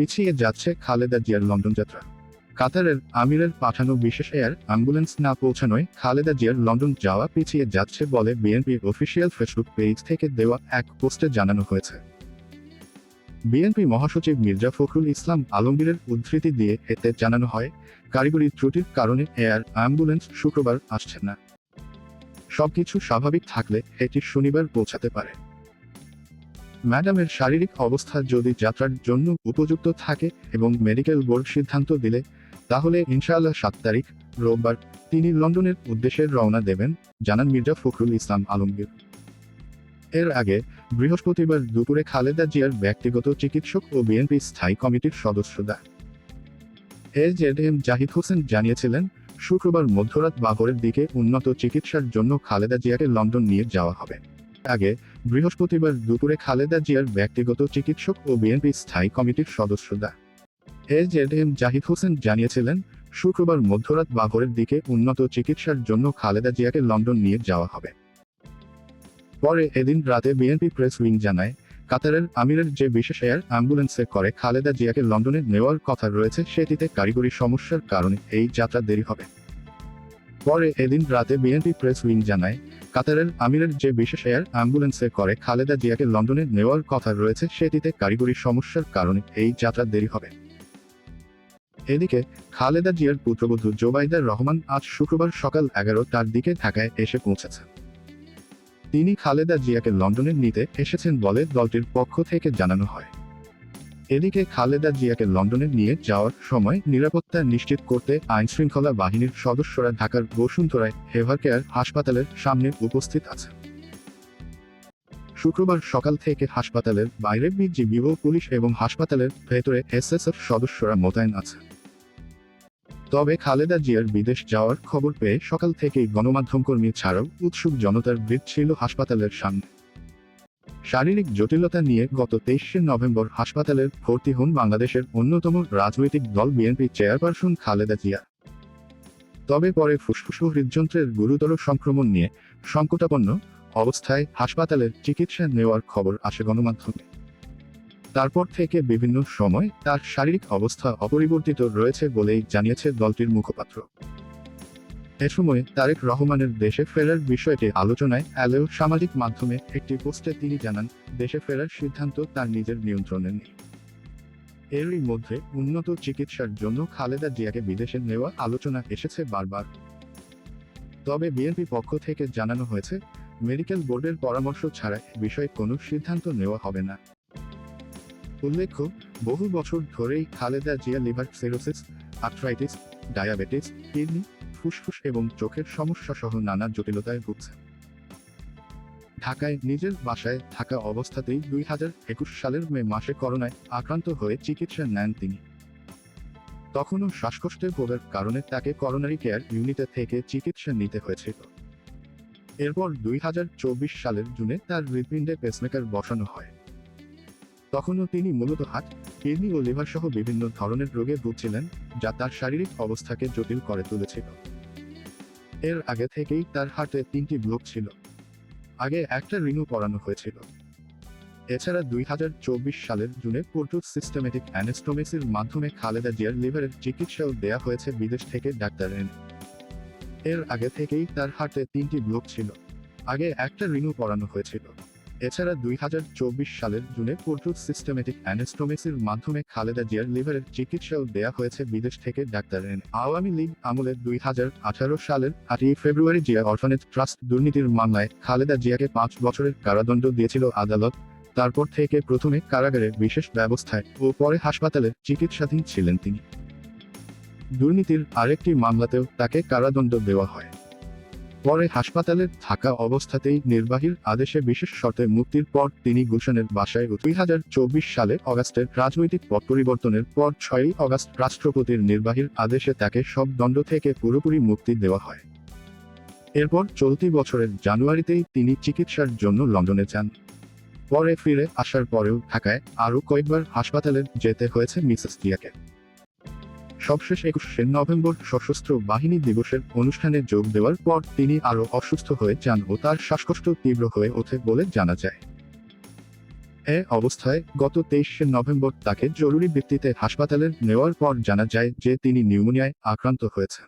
পিছিয়ে যাচ্ছে খালেদা জিয়ার লন্ডন যাত্রা। কাতারের আমিরের পাঠানো বিশেষ এয়ার অ্যাম্বুলেন্স না পৌঁছানোয় খালেদা জিয়ার লন্ডন যাওয়া পিছিয়ে যাচ্ছে বলে বিএনপির অফিসিয়াল ফেসবুক পেজ থেকে দেওয়া এক পোস্টে জানানো হয়েছে। বিএনপি মহাসচিব মির্জা ফখরুল ইসলাম আলমগীরের উদ্ধৃতি দিয়ে এতে জানানো হয়, কারিগরি ত্রুটির কারণে এয়ার অ্যাম্বুলেন্স শুক্রবার আসছে না। সবকিছু স্বাভাবিক থাকলে এটি শনিবার পৌঁছাতে পারে। ম্যাডামের শারীরিক অবস্থা যদি যাত্রার জন্য উপযুক্ত থাকে এবং মেডিকেল বোর্ড সিদ্ধান্ত দিলে, তাহলে ইনশাআল্লাহ সাত তারিখ, রোববার, তিনি লন্ডনের উদ্দেশ্যে রওনা দেবেন, জানান মির্জা ফখরুল ইসলাম আলমগীর। এর আগে, বৃহস্পতিবার দুপুরে খালেদা জিয়ার ব্যক্তিগত চিকিৎসক ও বিএনপি স্থায়ী কমিটির সদস্যরা A Z M Zahid Hossain জানিয়েছিলেন, শুক্রবার মধ্যরাত বাহরের দিকে উন্নত চিকিৎসার জন্য খালেদা জিয়াকে লন্ডন নিয়ে যাওয়া হবে। আগে বৃহস্পতিবার দুপুরে খালেদা জিয়ার ব্যক্তিগত চিকিৎসক ও বিএনপি স্থায়ী কমিটির সদস্যরা এ এম জাহিদ হোসেন জানিয়েছিলেন, শুক্রবার মধ্যরাত বাহরের দিকে উন্নত চিকিৎসার জন্য খালেদা জিয়াকে লন্ডন নিয়ে যাওয়া হবে। পরে এদিন রাতে বিএনপি প্রেস উইং জানায়, কাতারের আমিরের যে বিশেষ এয়ার অ্যাম্বুলেন্সে করে খালেদা জিয়াকে লন্ডনে নেওয়ার কথা রয়েছে, সেটিতে কারিগরি সমস্যার কারণে এই যাত্রা দেরি হবে। পরে এদিন রাতে বিএনপি প্রেস উইং জানায়, কাতারের আমিরের যে বিশেষ এয়ার অ্যাম্বুলেন্সে করে খালেদা জিয়াকে লন্ডনে নেওয়ার কথা রয়েছে, সেটিতে কারিগরি সমস্যার কারণে এই যাত্রা দেরি হবে। এদিকে, খালেদা জিয়ার পুত্রবধূ জোবাইদার রহমান আজ শুক্রবার সকাল এগারোটার দিকে ঢাকায় এসে পৌঁছেছেন। তিনি খালেদা জিয়াকে লন্ডনে নিতে এসেছেন বলে দলটির পক্ষ থেকে জানানো হয়। এদিকে খালেদা জিয়াকে লন্ডনে নিয়ে যাওয়ার সময় নিরাপত্তা নিশ্চিত করতে আইনশৃঙ্খলা বাহিনীর সদস্যরা ঢাকার বসুন্ধরায় হেভার কেয়ার হাসপাতালের সামনে উপস্থিত আছেন শুক্রবার সকাল থেকে হাসপাতালের বাইরে বিজিবি ও পুলিশ এবং হাসপাতালের ভেতরে এসএসএফ সদস্যরা মোতায়েন আছে। তবে খালেদা জিয়ার বিদেশ যাওয়ার খবর পেয়ে সকাল থেকেই গণমাধ্যমকর্মী ছাড়াও উৎসুক জনতার ভিড় ছিল হাসপাতালের সামনে। শারীরিক জটিলতা নিয়ে গত তেইশে নভেম্বর হাসপাতালে ভর্তি হন বাংলাদেশের অন্যতম রাজনৈতিক দল বিএনপি চেয়ারপারসন খালেদা জিয়া। তবে পরে ফুসফুস হৃদযন্ত্রের গুরুতর সংক্রমণ নিয়ে সংকটাপন্ন অবস্থায় হাসপাতালের চিকিৎসা নেওয়ার খবর আসে গণমাধ্যমে। তারপর থেকে বিভিন্ন সময় তার শারীরিক অবস্থা অপরিবর্তিত রয়েছে বলেই জানিয়েছে দলটির মুখপাত্র। এ সময় তারেক রহমানের দেশে ফেরার বিষয়টি আলোচনায় এলেও সামাজিক মাধ্যমে একটি পোস্টে তিনি জানান, দেশে ফেরার সিদ্ধান্ত তার নিজের নিয়ন্ত্রণে নেই। এরই মধ্যে উন্নত চিকিৎসার জন্য খালেদা জিয়াকে বিদেশে নেওয়া আলোচনা এসেছে বারবার। তবে বিএনপি পক্ষ থেকে জানানো হয়েছে, মেডিকেল বোর্ডের পরামর্শ ছাড়া বিষয়ে কোনো সিদ্ধান্ত নেওয়া হবে না। উল্লেখ্য, বহু বছর ধরেই Khaleda Zia liver cirrhosis, arthritis, diabetes, kidney ফুসফুস এবং চোখের সমস্যা সহ নানা জটিলতায় ভুগছেন ঢাকায় নিজের বাসায় থাকা অবস্থাতেই দুই হাজার একুশ সালের মে মাসে করোনায় আক্রান্ত হয়ে চিকিৎসা নেন তিনি। তখনও শ্বাসকষ্টে ভোগার কারণে তাকে করোনারি কেয়ার ইউনিটে থেকে চিকিৎসা নিতে হয়েছিল। এরপর দুই হাজার চব্বিশ সালের জুনে তার হৃদপিণ্ডে পেসমেকার বসানো হয়। তখনও তিনি মূলত হার্ট কিডনি ও লিভার সহ বিভিন্ন ধরনের রোগে ভুগছিলেন, যা তার শারীরিক অবস্থাকে জটিল করে তুলেছিল। এর আগে থেকেই তার হার্টে তিনটি ব্লক ছিল। আগে একটা রিনু পরানো হয়েছিল। এছাড়া দুই হাজার চব্বিশ সালের জুনে পোর্টুস সিস্টেমেটিক অ্যানেস্টোমেসির মাধ্যমে খালেদা জিয়ার লিভারের চিকিৎসাও দেয়া হয়েছে বিদেশ থেকে ডাক্তার এনে। এর আগে থেকেই তার হার্টে তিনটি ব্লক ছিল। আগে একটা রিনু পরানো হয়েছিল। এছাড়া দুই হাজার চব্বিশ সালের জুনে পোর্টুস সিস্টেমেটিক অ্যানেস্টোমেসির মাধ্যমে খালেদা জিয়ার লিভারের চিকিৎসাও দেয়া হয়েছে বিদেশ থেকে ডাক্তার এন। আওয়ামী লীগ আমলের দুই হাজার আঠারো সালের আটই ফেব্রুয়ারি জিয়া অরফানেজ ট্রাস্ট দুর্নীতির মামলায় খালেদা জিয়াকে পাঁচ বছরের কারাদণ্ড দিয়েছিল আদালত। তারপর থেকে প্রথমে কারাগারে বিশেষ ব্যবস্থায় ও পরে হাসপাতালে চিকিৎসাধীন ছিলেন তিনি। দুর্নীতির আরেকটি মামলাতেও তাকে কারাদণ্ড দেওয়া হয়। পরে হাসপাতালে থাকা অবস্থাতেই নির্বাহীর আদেশে বিশেষ শর্তে মুক্তির পর তিনি গুলশানের বাসায় দুই হাজার চব্বিশ সালে অগাস্টের রাজনৈতিক পট পরিবর্তনের পর ছয়ই অগাস্ট রাষ্ট্রপতির নির্বাহীর আদেশে তাকে সব দণ্ড থেকে পুরোপুরি মুক্তি দেওয়া হয়। এরপর চলতি বছরের জানুয়ারিতেই তিনি চিকিৎসার জন্য লন্ডনে যান। পরে ফিরে আসার পরেও ঢাকায় আরও কয়েকবার হাসপাতালে যেতে হয়েছে মিসেস টিয়াকে। সবশেষ একুশে নভেম্বর সশস্ত্র বাহিনী দিবসের অনুষ্ঠানে যোগ দেওয়ার পর তিনি আরও অসুস্থ হয়ে যান ও তার শ্বাসকষ্ট তীব্র হয়ে ওঠে বলে জানা যায়। এ অবস্থায় গত তেইশে নভেম্বর তাকে জরুরি ভিত্তিতে হাসপাতালে নেওয়ার পর জানা যায় যে তিনি নিউমোনিয়ায় আক্রান্ত হয়েছেন।